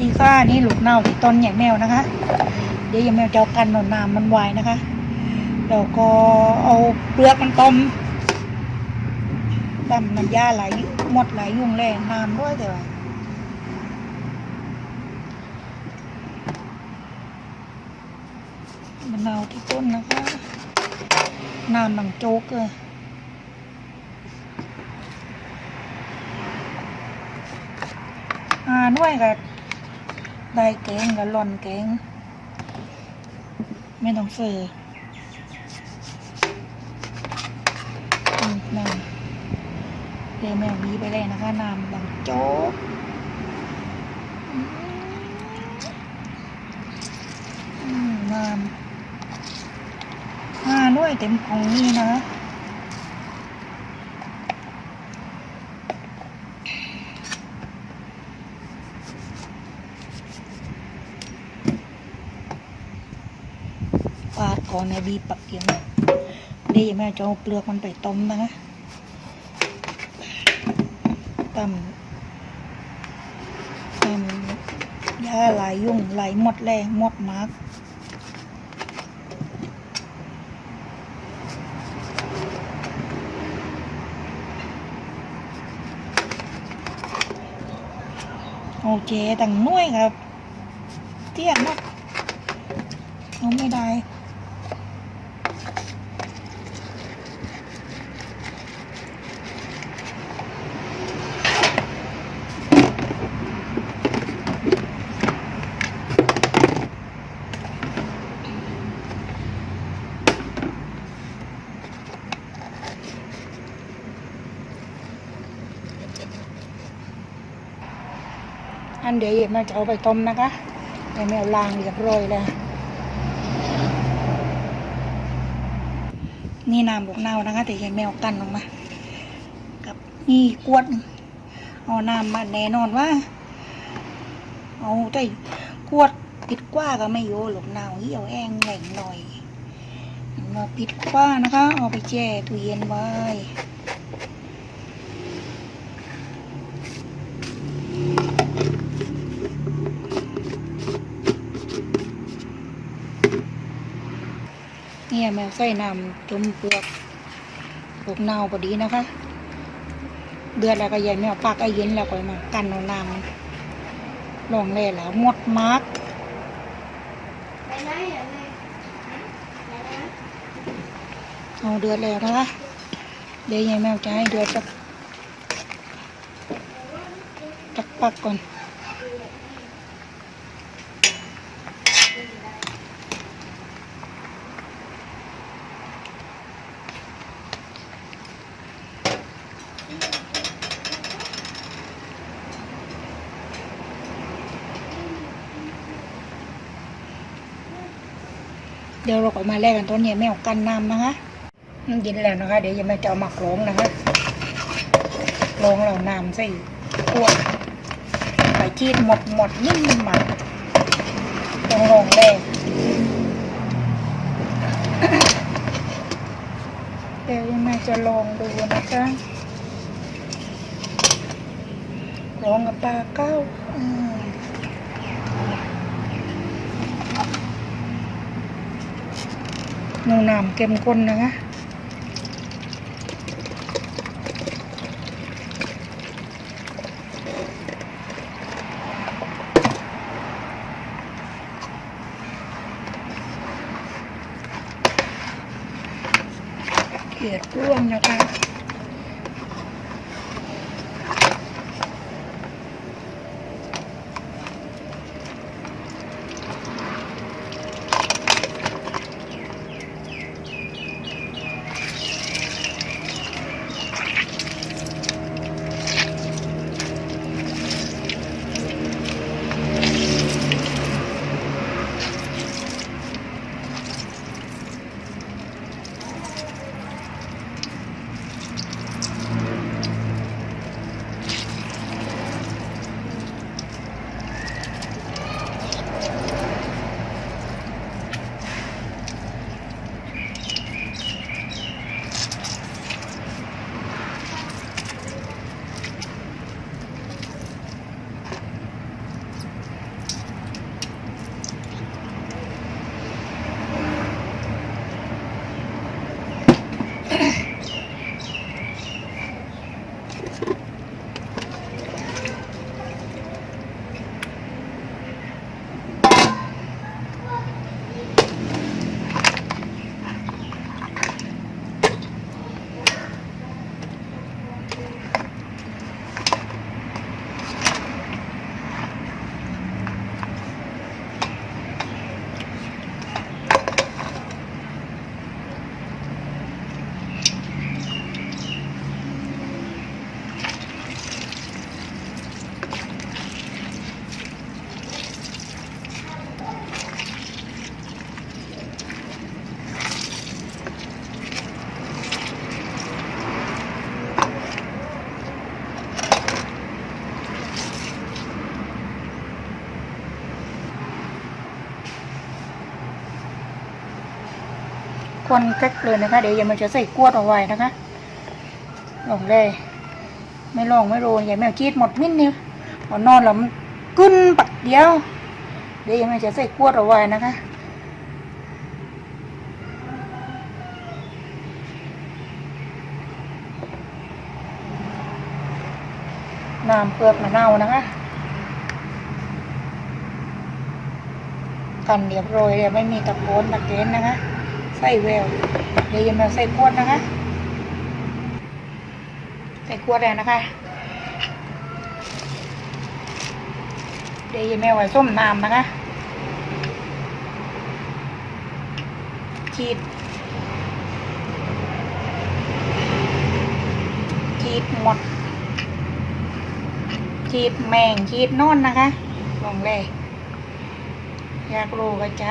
ดีค่ะนี่ลูกเน่าที่ต้นใหญ่แมวนะคะ เดี๋ยวใหญ่แมวจะเอากันหนอนน้ำมันไวนะคะแล้วก็เอาเปลือกมันต้มต้มน้ำยาไหลหมดไหลยุ่งแรงน้ำด้วยแต่ว่ามะนาวที่ต้นนะคะน้ำหนังโจ๊กเลยอ่าด้วยกับ ได้แกงกับหล่อนแกงไม่ต้องเสืออืมน้ำเดี๋ยวแมววีไปเลยนะคะน้ำหลังโจ๊กน้ำอ่าด้วยเต็มของนี่นะ ก่อนในบีปักเกียงดีแม่จะเอาเปลือกมันไปต้มนะตำตำยาไหลายยุ่งไหลหมดเลยหมดมากโอเคต่างน่วยครับ เตี้ยมากเอาไม่ได้ อันเดี๋ยวเย็บมาจะเอาไปต้มนะคะแต่แมวล้างเรียบร้อยแล้วนี่น้ำบกเน่านะคะแต่ยายแมวกันออกมา กับนี่กวดเอาน้ำมาแน่นอนว่า เอาแต่กวดปิดกว่าก็ไม่โยหลกเน่าเหี่ยวแองแหล่งหน่อยมาปิดกว่านะคะ เอาไปแช่ตู้เย็นไว้ เนี่ยแมวใส่น้ำจุ่มเปลือกปลูกเน่าพอดีนะคะ เดือดแล้วก็ยายแมวปักไอเย็นแล้วก็มากันเอาน้ำลองเล่แล้วหมดมาร์กเอาเดือดแล้วนะคะเดี๋ยวยายแมวจะให้เดือดสักสักปักก่อน เดี๋ยวเราก็มาแลกกันต้นเนี่ยแมวกันน้ำนะคะมันเย็นแล้วนะคะ เดี๋ยวจะมาจะเอามาโคลงนะคะโคลงเราน้ำใส่ขวดไปชีดหมดหมดนิ่มมันมันลองลองแรกเดี๋ยวยังไมาจะลองดูนะคะลองกับปลาเก้า อืมหนูน้ำเก็มข้นนะคะเกลียดร่วงนะคะ คนแก๊กเลยนะคะ เดี๋ยวยังมันจะใส่กวดเอาไว้นะคะลองเลยไม่ลองไม่โรยอย่าแมวจีดหมดมิ้นเนี่ยพอนอนแล้วมันกึ้นปักเดียว เดี๋ยวยังมันจะใส่กวดเอาไว้นะคะน้ำเปลือกมะนาวนะคะ กันเรียบร้อยเดี๋ยไม่มีตะโกนตะเกนนะคะ ใส่แววเดี๋ยวยังมาใส่ขวดนะคะ ใส่ขวดแล้วนะคะ เดี๋ยวยังแม่ไว้ส้มน้ำนะคะฉีดฉีดหมดฉีดแมงฉีดนอนนะคะลองเลยอยากรู้ก็จัด